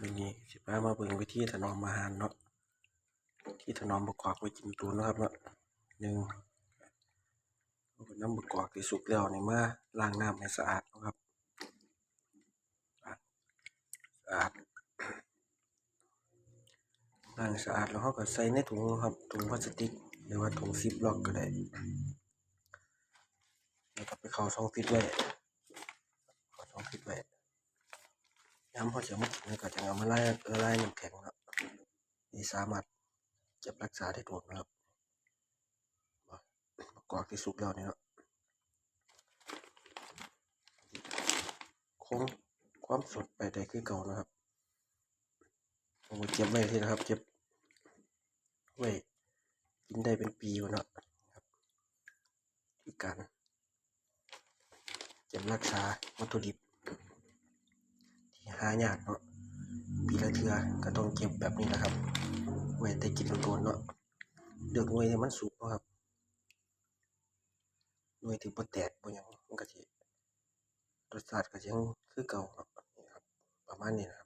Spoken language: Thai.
วันนี้สิพามาเบิ่งวิธีถนอมอาหารเนาะที่ถนอมบกกอกไว้กินตูนนะครับเนาะหนึ่งเอาไปน้ำบกกอกที่สุกแล้วนี่มาล้างน้ำให้สะอาดนะครับสะอาดล้างสะอาดแล้วเราก็ใส่ในถุงนะครับถุงพลาสติกหรือว่าถุงซิปล็อกก็ได้แล้วก็ไปเข้าช่องฟิตไว้เข้าช่องฟิตไว้ ย้ำพอจะมากินแล้วก็จะเอามาไล่ละลายน้ำแข็งครับนี่สามารถเก็บรักษาได้ถูกนะครับประกอบที่สุกแล้วนี่เนาะคงความสดไปได้คือเก่านะครับผมเก็บไว้ที่นะครับเก็บไว้กินได้เป็นปีวะเนาะครับที่การเก็บรักษาวัตถุดิบ หายากเนาะปีละเทือก็ต้องเก็บแบบนี้นะครับ ไว้แต่กินโดนเนาะเดือกหน่วยที่มันสูงเนาะครับหน่วยที่บ่แตกบ่หยังมันก็สิรสชาติก็ยังคือเก่าเนาะนี่ครับประมาณนี้นะครับ